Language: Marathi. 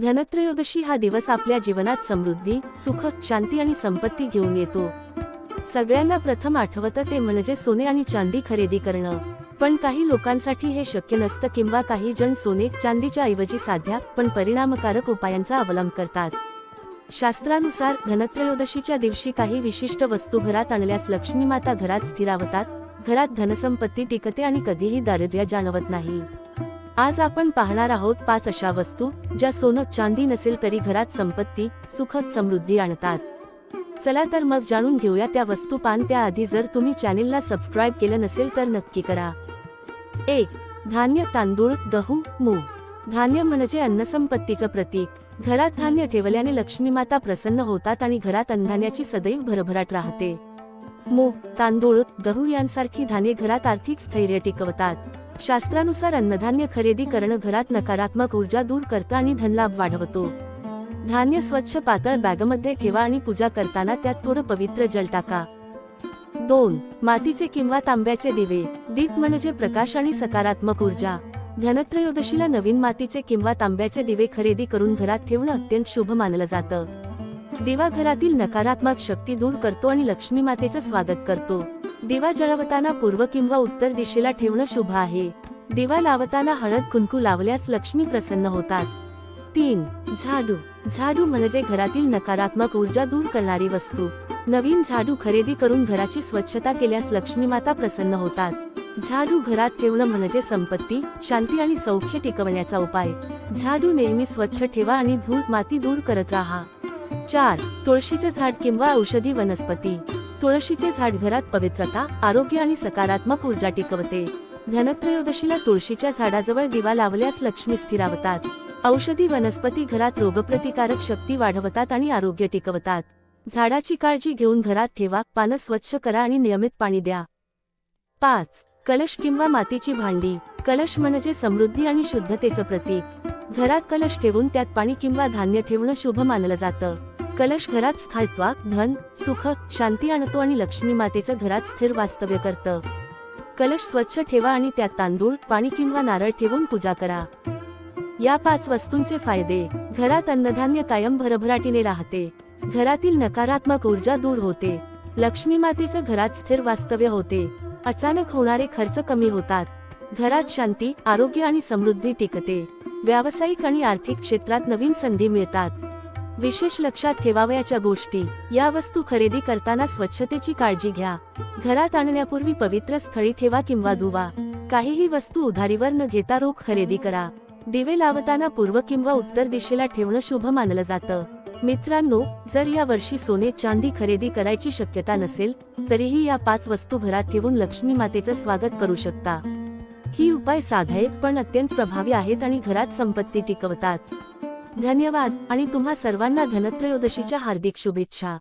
धनत्रयोदशी हा दिवस आपल्या जीवनात समृद्धी सुख शांती आणि संपत्ती घेऊन येतो. सगळ्यांना प्रथम आठवतं ते म्हणजे सोने आणि चांदी खरेदी करणं. पण काही लोकांसाठी हे शक्य नसतं किंवा काही जण सोने चांदीच्या ऐवजी साध्या पण परिणामकारक उपायांचा अवलंब करतात. शास्त्रानुसार धनत्रयोदशीच्या दिवशी काही विशिष्ट वस्तू घरात आणल्यास लक्ष्मी माता घरात स्थिरावतात घरात धनसंपत्ती टिकते आणि कधीही दारिद्र्य जाणवत नाही. आज आपण पाहणार आहोत पाच अशा वस्तू ज्या सोनं चांदी नसेल तरी घरात संपत्ती सुखद समृद्धी आणतात. चला तर मग जाणून घेऊया त्या वस्तू पान त्याआधी जर तुम्ही चॅनेलला सबस्क्राईब केलं नसेल तर नक्की करा. एक धान्य तांदूळ गहू मूग. धान्य म्हणजे अन्नसंपत्तीचं प्रतीक. घरात धान्य ठेवल्याने लक्ष्मी माता प्रसन्न होतात आणि घरात अन्नधान्याची सदैव भरभराट राहते. मूग तांदूळ गहू यांसारखी धान्ये घरात आर्थिक स्थैर्य टिकवतात. शास्त्रानुसार अन्नधान्य खरेदी करणं घरात नकारात्मक ऊर्जा दूर करतं आणि धनलाभ वाढवतो. धान्य स्वच्छ पातळ बॅगमध्ये ठेवा आणि पूजा करताना त्यात थोडं पवित्र जल टाका. दोन मातीचे किंवा तांब्याचे दिवे दीप म्हणजे प्रकाश आणि सकारात्मक ऊर्जा. धनत्रयोदशीला नवीन मातीचे किंवा तांब्याचे दिवे खरेदी करून घरात ठेवणं अत्यंत शुभ मानलं जातं. दिवा घरातील नकारात्मक शक्ती दूर करतो आणि लक्ष्मी मातेचं स्वागत करतो. दिवा जळवताना पूर्व किंवा उत्तर दिशेला ठेवणं शुभ आहे. दिवा लावताना हळद कुंकू लावल्यास लक्ष्मी प्रसन्न होतात. तीन झाडू. झाडू म्हणजे घरातील नकारात्मक ऊर्जा दूर करणारी वस्तू. नवीन झाडू खरेदी करून घराची स्वच्छता केल्यास लक्ष्मी माता प्रसन्न होतात. झाडू घरात ठेवणं म्हणजे संपत्ती शांती आणि सौख्य टिकवण्याचा उपाय. झाडू नेहमी स्वच्छ ठेवा आणि धूळ माती दूर करत राहा. चार तुळशीचे झाड किंवा औषधी वनस्पती. तुळशीचे झाड घरात पवित्रता आरोग्य आणि सकारात्मक ऊर्जा टिकवते. धनत्रयोदशीला तुळशीच्या झाडाजवळ दिवा लावल्यास लक्ष्मी स्थिरावतात. औषधी वनस्पती घरात रोगप्रतिकारक शक्ती वाढवतात आणि आरोग्य टिकवतात. झाडाची काळजी घेऊन घरात ठेवा पानं स्वच्छ करा आणि नियमित पाणी द्या. पाच कलश किंवा मातीची भांडी. कलश म्हणजे समृद्धी आणि शुद्धतेचं प्रतीक. घरात कलश ठेवून त्यात पाणी किंवा धान्य ठेवणं शुभ मानलं जातं. कलश घरात स्थायित्वा धन सुख शांती आणतो आणि लक्ष्मी मातेचं घरात स्थिर वास्तव्य करतं. कलश स्वच्छ ठेवा आणि त्यात तांदूळ पाणी किंवा नारळ ठेवून पूजा करा. या पाच वस्तूंचे फायदे. घरात अन्नधान्य कायम भरभराटीने राहते. घरातील नकारात्मक ऊर्जा दूर होते. लक्ष्मी मातेचं घरात स्थिर वास्तव्य होते. अचानक होणारे खर्च कमी होतात. घरात शांती आरोग्य आणि समृद्धी टिकते. व्यावसायिक आणि आर्थिक क्षेत्रात नवीन संधी मिळतात. विशेष लक्षात ठेवावयाच्या गोष्टी या वस्तू खरेदी करताना स्वच्छतेची काळजी घ्या. घरात आणण्यापूर्वी पवित्र स्थळी ठेवा किंवा धुवा. काहीही वस्तू उधारीवर न घेता रोख खरेदी करा. दिवे लावताना पूर्व किंवा उत्तर दिशेला ठेवणं शुभ मानलं जातं. मित्रांनो जर या वर्षी सोने चांदी खरेदी करायची शक्यता नसेल तरीही या पाच वस्तू घरात ठेवून लक्ष्मी मातेचं स्वागत करू शकता. ही उपाय साधे पण अत्यंत प्रभावी आहेत आणि घरात संपत्ती टिकवतात. धन्यवाद आणि तुम्हा सर्वांना धनत्रयोदशीच्या हार्दिक शुभेच्छा.